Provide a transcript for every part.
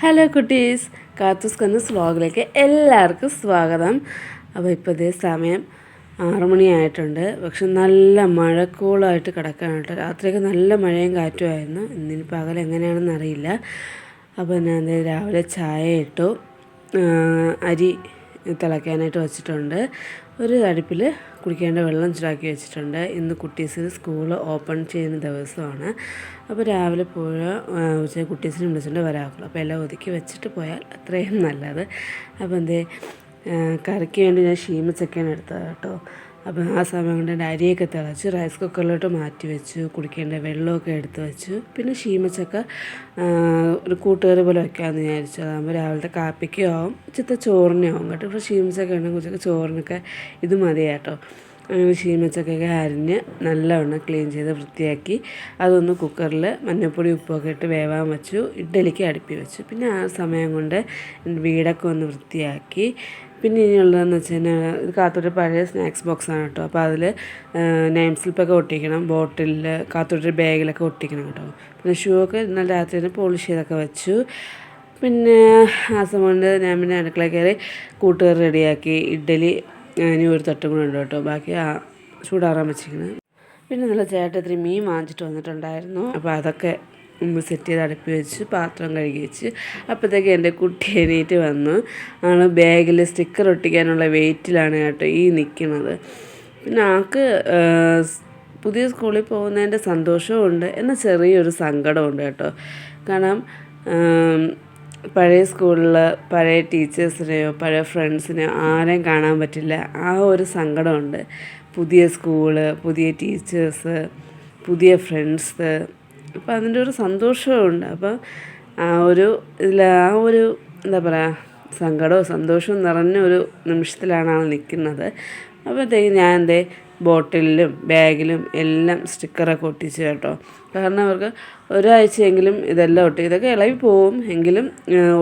Hello കുട്ടീസ്. കാത്തൂസ് കന്നസ് വ്ളോഗിലേക്ക് എല്ലാവർക്കും സ്വാഗതം. അപ്പോൾ ഇപ്പോൾ ഇതേ സമയം ആറു മണിയായിട്ടുണ്ട് പക്ഷെ നല്ല മഴക്കോളായിട്ട് കിടക്കാണ് കേട്ടോ. രാത്രിയൊക്കെ നല്ല മഴയും കാറ്റുമായിരുന്നു ഇന്നിനി പകൽ എങ്ങനെയാണെന്ന് അറിയില്ല അപ്പോൾ ഞാൻ രാവിലെ ചായ ഇട്ടു. അരി തിളയ്ക്കാനായിട്ട് വെച്ചിട്ടുണ്ട്. ഒരു അടുപ്പിൽ കുടിക്കേണ്ട വെള്ളം ചൂടാക്കി വെച്ചിട്ടുണ്ട്. ഇന്ന് കുട്ടീസ് സ്കൂൾ ഓപ്പൺ ചെയ്യുന്ന ദിവസമാണ്. അപ്പോൾ രാവിലെ പോയ ഉച്ച കുട്ടീസിനെ വിളിച്ചുകൊണ്ട് അപ്പോൾ എല്ലാം ഒതുക്കി വെച്ചിട്ട് പോയാൽ അത്രയും നല്ലത്. അപ്പോൾ എന്തേ കറിക്ക് വേണ്ടി ഞാൻ ഷീമച്ചക്കയാണ് എടുത്തത് കേട്ടോ. അപ്പോൾ ആ സമയം കൊണ്ട് എന്റെ അരിയൊക്കെ തിളച്ച് റൈസ് കുക്കറിലോട്ട് മാറ്റി വെച്ചു കുടിക്കേണ്ട വെള്ളമൊക്കെ എടുത്ത് വെച്ചു. പിന്നെ ഷീമച്ചക്ക ഒരു കൂട്ടുകറി പോലെ വെക്കാമെന്ന് വിചാരിച്ചു. അതാകുമ്പോൾ രാവിലത്തെ കാപ്പിക്കും ആവും ഉച്ചത്തെ ചോറിനും ആവും. കേട്ടോ ഇപ്പോൾ ഷീമച്ചക്ക ഉണ്ടെങ്കിൽ ഉച്ചയ്ക്ക് ചോറിനൊക്കെ ഇത് മതി കേട്ടോ അങ്ങനെ ഷീമച്ചക്കൊക്കെ അരിഞ്ഞ് നല്ലവണ്ണം ക്ലീൻ ചെയ്ത് വൃത്തിയാക്കി അതൊന്ന് കുക്കറിൽ മഞ്ഞൾപ്പൊടി ഉപ്പൊക്കെ ഇട്ട് വേവാൻ വെച്ചു. ഇഡ്ഡലിക്ക് അടുപ്പി വെച്ചു. പിന്നെ ആ സമയം കൊണ്ട് വീടൊക്കെ ഒന്ന് വൃത്തിയാക്കി പിന്നെ ഇനിയുള്ളതെന്ന് വെച്ച് കഴിഞ്ഞാൽ ഇത് കാത്തോട്ട് പഴയ സ്നാക്സ് ബോക്സാണ് കേട്ടോ. അപ്പോൾ അതിൽ നെയിം സ്ലിപ്പൊക്കെ ഒട്ടിക്കണം ബോട്ടിലിൽ കാത്തോട്ട് ബാഗിലൊക്കെ ഒട്ടിക്കണം കേട്ടോ. പിന്നെ ഷൂ ഒക്കെ ഇന്നലെ രാത്രി തന്നെ പോളിഷ് ചെയ്തൊക്കെ വെച്ചു. പിന്നെ ആ സമയം ഞാൻ പിന്നെ അടുക്കള കയറി കൂട്ടുകാർ റെഡിയാക്കി ഇഡ്ഡലി ഇനി ഒരു തട്ടും കൂടെ ഉണ്ട് കേട്ടോ. ബാക്കി ആ ചൂടാറാൻ വെച്ചിരിക്കുന്നത്. പിന്നെ നല്ല ചേട്ടത്തിരി മീൻ വാങ്ങിച്ചിട്ട് വന്നിട്ടുണ്ടായിരുന്നു. അപ്പോൾ അതൊക്കെ മുമ്പ് സെറ്റ് ചെയ്ത് അടുപ്പി വെച്ച് പാത്രം കഴുകി വെച്ച് അപ്പോഴത്തേക്ക് എന്റെ കുട്ടി എണീറ്റ് വന്നു ആണ് ബാഗിൽ സ്റ്റിക്കർ ഒട്ടിക്കാനുള്ള വെയിറ്റിലാണ് കേട്ടോ ഈ നിൽക്കുന്നത്. പിന്നെ ആൾക്ക് പുതിയ സ്കൂളിൽ പോകുന്നതിന്റെ സന്തോഷവും എന്നാൽ ചെറിയൊരു സങ്കടമുണ്ട് കേട്ടോ. കാരണം പഴയ സ്കൂളിൽ പഴയ ടീച്ചേഴ്സിനെയോ പഴയ ഫ്രണ്ട്സിനെയോ ആരെയും കാണാൻ പറ്റില്ല. ആ ഒരു സങ്കടമുണ്ട് പുതിയ സ്കൂൾ പുതിയ ടീച്ചേഴ്സ് പുതിയ ഫ്രണ്ട്സ് അപ്പോൾ അതിന്റെ ഒരു സന്തോഷമുണ്ട് അപ്പോൾ ആ ഒരു ഇതിൽ ആ ഒരു എന്താ പറയുക സങ്കടവും സന്തോഷവും നിറഞ്ഞ ഒരു നിമിഷത്തിലാണ് ആൾ നിൽക്കുന്നത് അപ്പോഴത്തേക്ക് ഞാൻ എന്റെ ബോട്ടിലിലും ബാഗിലും എല്ലാം സ്റ്റിക്കറൊക്കെ ഒട്ടിച്ച് കേട്ടോ. കാരണം അവർക്ക് ഒരാഴ്ചയെങ്കിലും ഇതെല്ലാം ഒട്ടി ഇതൊക്കെ ഇളകി പോവും എങ്കിലും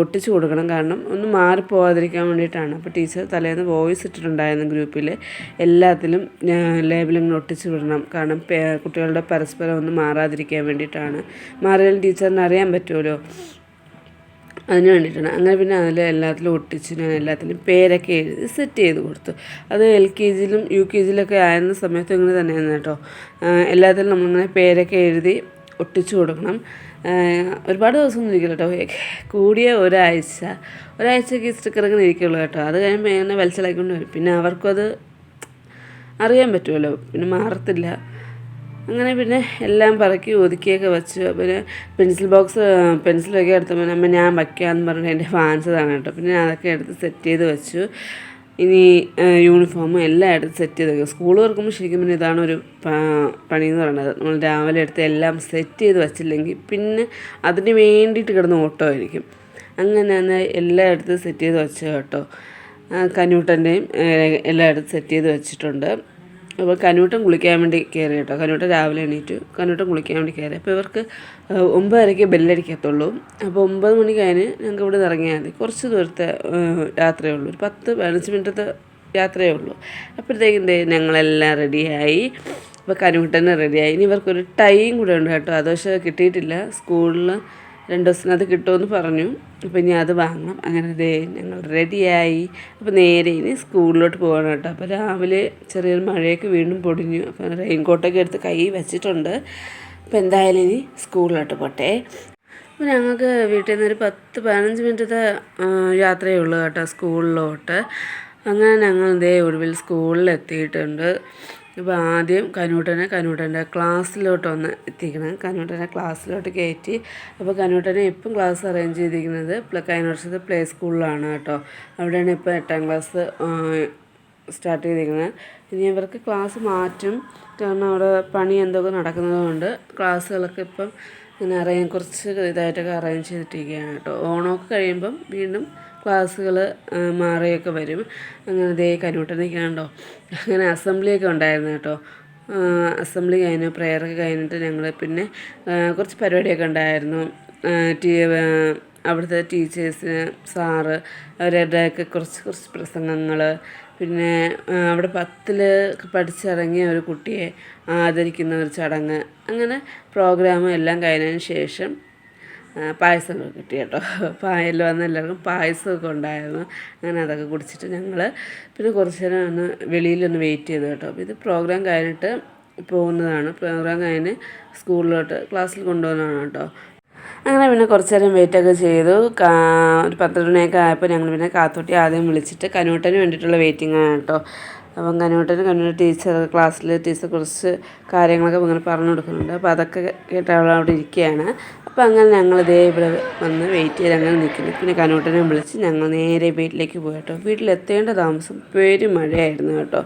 ഒട്ടിച്ച് കൊടുക്കണം. കാരണം ഒന്ന് മാറിപ്പോവാതിരിക്കാൻ വേണ്ടിയിട്ടാണ്. അപ്പോൾ ടീച്ചർ തലേന്ന് വോയിസ് ഇട്ടിട്ടുണ്ടായിരുന്നു ഗ്രൂപ്പിൽ എല്ലാത്തിലും ലേബലിങ്ങനെ ഒട്ടിച്ച് വിടണം. കാരണം കുട്ടികളുടെ പരസ്പരം ഒന്ന് മാറാതിരിക്കാൻ വേണ്ടിയിട്ടാണ്. മാറിയാലും ടീച്ചറിന് അറിയാൻ പറ്റുമല്ലോ. അതിന് വേണ്ടിയിട്ടാണ് അങ്ങനെ പിന്നെ അതിൽ എല്ലാത്തിലും ഒട്ടിച്ച് ഞാൻ എല്ലാത്തിലും പേരൊക്കെ എഴുതി സെറ്റ് ചെയ്ത് കൊടുത്തു. അത് എൽ കെ ജിയിലും യു കെ ജിയിലൊക്കെ ആയിരുന്ന സമയത്ത് ഇങ്ങനെ തന്നെയായിരുന്നു കേട്ടോ. എല്ലാത്തിലും നമ്മളിങ്ങനെ പേരൊക്കെ എഴുതി ഒട്ടിച്ചു കൊടുക്കണം. ഒരുപാട് ദിവസമൊന്നും ഇരിക്കില്ല കേട്ടോ. കൂടിയ ഒരാഴ്ച ഒരാഴ്ചയ്ക്ക് സ്റ്റിക്കർ ഇങ്ങനെ ഇരിക്കുള്ളൂ കേട്ടോ. അത് കഴിയുമ്പോൾ ഇങ്ങനെ വലിച്ചിളക്കൊണ്ട് വരും. പിന്നെ അവർക്കും അത് അറിയാൻ പറ്റുമല്ലോ. പിന്നെ മാറത്തില്ല. അങ്ങനെ പിന്നെ എല്ലാം പറക്കി ഒതുക്കിയൊക്കെ വെച്ചു. പിന്നെ പെൻസിൽ ബോക്സ് പെൻസിലൊക്കെ എടുത്ത് പിന്നെ അമ്മ ഞാൻ വയ്ക്കാമെന്ന് പറഞ്ഞിട്ട് എന്റെ വാങ്ങിച്ചതാണ് കേട്ടോ. പിന്നെ ഞാൻ അതൊക്കെ എടുത്ത് സെറ്റ് ചെയ്ത് വെച്ചു. ഇനി യൂണിഫോമും എല്ലാം എടുത്ത് സെറ്റ് ചെയ്ത് വെക്കും. സ്കൂൾ തുറക്കുമ്പോൾ ശരിക്കും പിന്നെ ഇതാണ് ഒരു പണി എന്ന് പറയുന്നത് നമ്മൾ രാവിലെ എടുത്ത് എല്ലാം സെറ്റ് ചെയ്ത് വെച്ചില്ലെങ്കിൽ പിന്നെ അതിന് വേണ്ടിയിട്ട് കിടന്ന് ഓട്ടമായിരിക്കും അങ്ങനെ തന്നെ എല്ലാം എടുത്ത് സെറ്റ് ചെയ്ത് വെച്ചു കേട്ടോ. കന്യൂട്ടന്റെയും എടുത്ത് സെറ്റ് ചെയ്ത് വെച്ചിട്ടുണ്ട്. അപ്പോൾ കനൂട്ടം കുളിക്കാൻ വേണ്ടി കയറി കേട്ടോ. കനൂട്ടൻ രാവിലെ എണീറ്റു. കനൂട്ടം കുളിക്കാൻ വേണ്ടി കയറി. അപ്പോൾ ഇവർക്ക് ഒമ്പതരയ്ക്ക് ബെല്ലടിക്കത്തുള്ളൂ. അപ്പോൾ ഒമ്പത് മണി കഴിഞ്ഞ് ഞങ്ങൾക്ക് ഇവിടെ നിന്ന് ഇറങ്ങിയാൽ മതി. കുറച്ച് ദൂരത്തെ യാത്രയേ ഉള്ളൂ. ഒരു പത്ത് പതിനഞ്ച് മിനിറ്റത്തെ യാത്രയേ ഉള്ളൂ. അപ്പോഴത്തേക്കും ഞങ്ങളെല്ലാം റെഡിയായി. അപ്പോൾ കനൂട്ടനെ റെഡിയായി. ഇനി ഇവർക്കൊരു ടൈം കൂടെ ഉണ്ട് കേട്ടോ. അത് പക്ഷേ കിട്ടിയിട്ടില്ല. സ്കൂളിൽ രണ്ട് ദിവസത്തിനകത്ത് കിട്ടുമെന്ന് പറഞ്ഞു. അപ്പോൾ ഇനി അത് വാങ്ങണം. അങ്ങനെ ദേ ഞങ്ങൾ റെഡിയായി അപ്പോൾ നേരെ ഇനി സ്കൂളിലോട്ട് പോകണം കേട്ടോ. അപ്പോൾ രാവിലെ ചെറിയൊരു മഴയൊക്കെ വീണ്ടും പൊടിഞ്ഞു. അപ്പോൾ റെയിൻ കോട്ടൊക്കെ എടുത്ത് കൈ വെച്ചിട്ടുണ്ട്. അപ്പോൾ എന്തായാലും ഇനി സ്കൂളിലോട്ട് പോട്ടെ. അപ്പോൾ ഞങ്ങൾക്ക് വീട്ടിൽ നിന്ന് ഒരു പത്ത് പതിനഞ്ച് മിനിറ്റത്തെ യാത്രയേ ഉള്ളൂ കേട്ടോ സ്കൂളിലോട്ട്. അങ്ങനെ ഞങ്ങൾ ഇതേ ഒടുവിൽ സ്കൂളിൽ അപ്പോൾ ആദ്യം കനൂട്ടനെ കനൂട്ടന്റെ ക്ലാസ്സിലോട്ട് ഒന്ന് എത്തിക്കണം. കനൂട്ടനെ ക്ലാസ്സിലോട്ട് കയറ്റി. അപ്പോൾ കനൂട്ടനെ ഇപ്പം ക്ലാസ് അറേഞ്ച് ചെയ്തിരിക്കുന്നത് പ്ല- കഴിഞ്ഞ വർഷത്തെ പ്ലേ സ്കൂളിലാണ് കേട്ടോ. അവിടെയാണ് ഇപ്പോൾ എട്ടാം ക്ലാസ് സ്റ്റാർട്ട് ചെയ്തിരിക്കുന്നത്. ഇനി ഇവർക്ക് ക്ലാസ് മാറ്റും. കാരണം അവിടെ പണി എന്തൊക്കെ നടക്കുന്നതുകൊണ്ട് ക്ലാസ്സുകളൊക്കെ ഇപ്പം ഇങ്ങനെ അറേഞ്ച് കുറച്ച് ഇതായിട്ടൊക്കെ അറേഞ്ച് ചെയ്തിട്ടിരിക്കുകയാണ് കേട്ടോ. ഓണമൊക്കെ കഴിയുമ്പം വീണ്ടും ക്ലാസ്സുകൾ മാറിയൊക്കെ വരും. അങ്ങനെ ഇതേ കനൂട്ടൻ നിൽക്കണ്ടോ അങ്ങനെ അസംബ്ലിയൊക്കെ ഉണ്ടായിരുന്നു കേട്ടോ. അസംബ്ലി കഴിഞ്ഞു പ്രെയറൊക്കെ കഴിഞ്ഞിട്ട് ഞങ്ങൾ പിന്നെ കുറച്ച് പരിപാടിയൊക്കെ ഉണ്ടായിരുന്നു. ടീ അവിടുത്തെ ടീച്ചേഴ്സിന് സാറ് അവരുടെയൊക്കെ കുറച്ച് കുറച്ച് പ്രസംഗങ്ങൾ പിന്നെ അവിടെ പത്തിൽ പഠിച്ചിറങ്ങിയ ഒരു കുട്ടിയെ ആദരിക്കുന്ന ഒരു ചടങ്ങ്. അങ്ങനെ പ്രോഗ്രാം എല്ലാം കഴിഞ്ഞതിന് ശേഷം പായസം കിട്ടി കേട്ടോ. പായൽ വന്ന എല്ലാവർക്കും പായസമൊക്കെ ഉണ്ടായിരുന്നു. അങ്ങനെ അതൊക്കെ കുടിച്ചിട്ട് ഞങ്ങൾ പിന്നെ കുറച്ച് നേരം ഒന്ന് വെളിയിലൊന്ന് വെയിറ്റ് ചെയ്തു കേട്ടോ. അപ്പോൾ ഇത് പ്രോഗ്രാം കഴിഞ്ഞിട്ട് പോകുന്നതാണ്. പ്രോഗ്രാം കഴിഞ്ഞ് സ്കൂളിലോട്ട് ക്ലാസ്സിൽ കൊണ്ടുപോകുന്നതാണ് കേട്ടോ. അങ്ങനെ പിന്നെ കുറച്ച് നേരം വെയിറ്റൊക്കെ ചെയ്തു. ഒരു പത്ത് മണിയൊക്കെ ആയപ്പോൾ ഞങ്ങൾ പിന്നെ കാത്തോട്ടി ആദ്യം വിളിച്ചിട്ട് കനൂട്ടന് വേണ്ടിയിട്ടുള്ള വെയിറ്റിംഗ് ആണ് കേട്ടോ. അപ്പം കനൂട്ടന് കനൂട്ട ടീച്ചർ ക്ലാസ്സിൽ ടീച്ചർ കുറച്ച് കാര്യങ്ങളൊക്കെ ഇങ്ങനെ പറഞ്ഞു കൊടുക്കുന്നുണ്ട്. അപ്പോൾ അതൊക്കെ കേട്ട് അവൾ അവിടെ ഇരിക്കുകയാണ്. അപ്പോൾ അങ്ങനെ ഞങ്ങൾ ഇതേ ഇവിടെ വന്ന് വെയിറ്റ് ചെയ്ത് അങ്ങനെ നിൽക്കുന്നു. പിന്നെ കനൂട്ടനെ വിളിച്ച് ഞങ്ങൾ നേരെ വീട്ടിലേക്ക് പോയി കേട്ടോ. വീട്ടിലെത്തേണ്ട താമസം പേരും മഴയായിരുന്നു കേട്ടോ.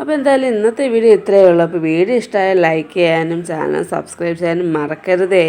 അപ്പോൾ എന്തായാലും ഇന്നത്തെ വീഡിയോ ഇത്രയേ ഉള്ളൂ. അപ്പോൾ വീഡിയോ ഇഷ്ടമായാൽ ലൈക്ക് ചെയ്യാനും ചാനൽ സബ്സ്ക്രൈബ് ചെയ്യാനും മറക്കരുതേ.